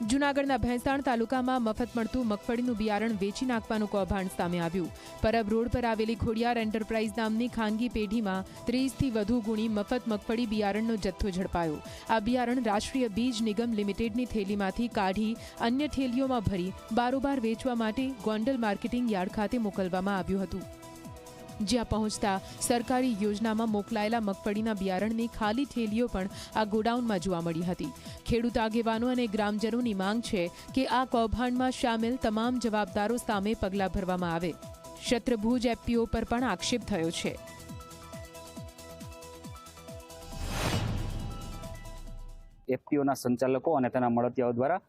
જૂનાગઢના ભેંસાણ તાલુકામાં મફત મળતું મગફળીનું બિયારણ વેચી નાખવાનું કૌભાંડ સામે આવ્યું. પરબ રોડ પર આવેલી ખોડિયાર એન્ટરપ્રાઇઝ નામની ખાનગી પેઢીમાં ત્રીસથી વધુ ગુણી મફત મગફળી બિયારણનો જથ્થો ઝડપાયો. આ બિયારણ રાષ્ટ્રીય બીજ નિગમ લિમિટેડની થેલીમાંથી કાઢી અન્ય થેલીઓમાં ભરી બારોબાર વેચવા માટે ગોંડલ માર્કેટિંગ યાર્ડ ખાતે મોકલવામાં આવ્યું હતું. જ્યાં પહોંચતા સરકારી યોજનામાં મોકલાયેલા મગફળીના બિયારણની ખાલી થેલીઓ પણ આ ગોડાઉનમાં જોવા મળી હતી. ખેડૂત આગેવાનો અને ગ્રામજનોની માંગ છે કે આ કૌભાંડમાં સામેલ તમામ જવાબદારો સામે પગલાં ભરવામાં આવે. શત્રભુજ એફપીઓ પર પણ આક્ષેપ થયો છે. એફપીઓના સંચાલકો અને તેના મળતિયાઓ દ્વારા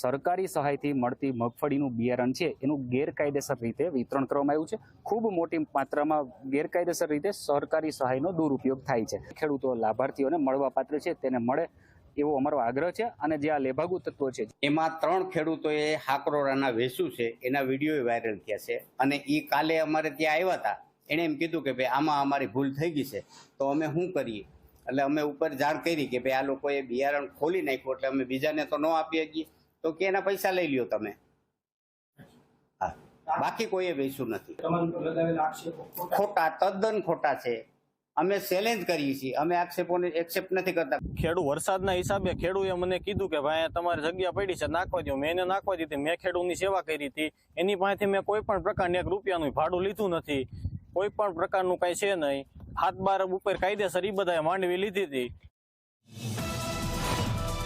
સરકારી સહાયથી મળતી મગફળીનું બિયારણ છે, એનું ગેરકાયદેસર રીતે વિતરણ કરવામાં આવ્યું છે. ખૂબ મોટી માત્રામાં ગેરકાયદેસર રીતે સરકારી સહાયનો દુરુપયોગ થાય છે. ખેડૂતો લાભાર્થીઓને મળવાપાત્ર છે, તેને મળે એવો અમારો આગ્રહ છે અને જે આ લેભાગુ તત્વો છે. એમાં ત્રણ ખેડૂતોએ હાકરોરાના વેસુ છે, એના વીડિયો વાયરલ થયા છે અને એ કાલે અમારે ત્યાં આવ્યા હતા. એણે એમ કીધું કે, ભાઈ, આમાં અમારી ભૂલ થઈ ગઈ છે, તો અમે શું કરીએ? એટલે અમે ઉપર જાણ કરી કે, ભાઈ, આ લોકોએ બિયારણ ખોલી નાખ્યું, એટલે અમે બીજાને તો ન આપી શકીએ. તો કે એના પૈસા લઈ લ્યો તમે. હા. બાકી કોઈએ વેચું નથી. ખોટા તદ્દન ખોટા છે. અમે ચેલેન્જ કરીએ છીએ. અમે આક્ષેપોને એક્સેપ્ટ નથી કરતા. ખેડૂ વરસાદના હિસાબે ખેડૂએ મને કીધું કે ભાઈ તમારે તમારી જગ્યા પડી છે નાખવા દો મેં એને નાખવા દીધી. મેં ખેડૂની સેવા કરી હતી. એની પાસેથી મેં કોઈ પણ પ્રકારની એક રૂપિયાનું ભાડું લીધું નથી. કોઈ પણ પ્રકારનું કઈ છે નહીં. હાથ બાર ઉપર કાયદેસર એ બધાએ માંડવી લીધી હતી.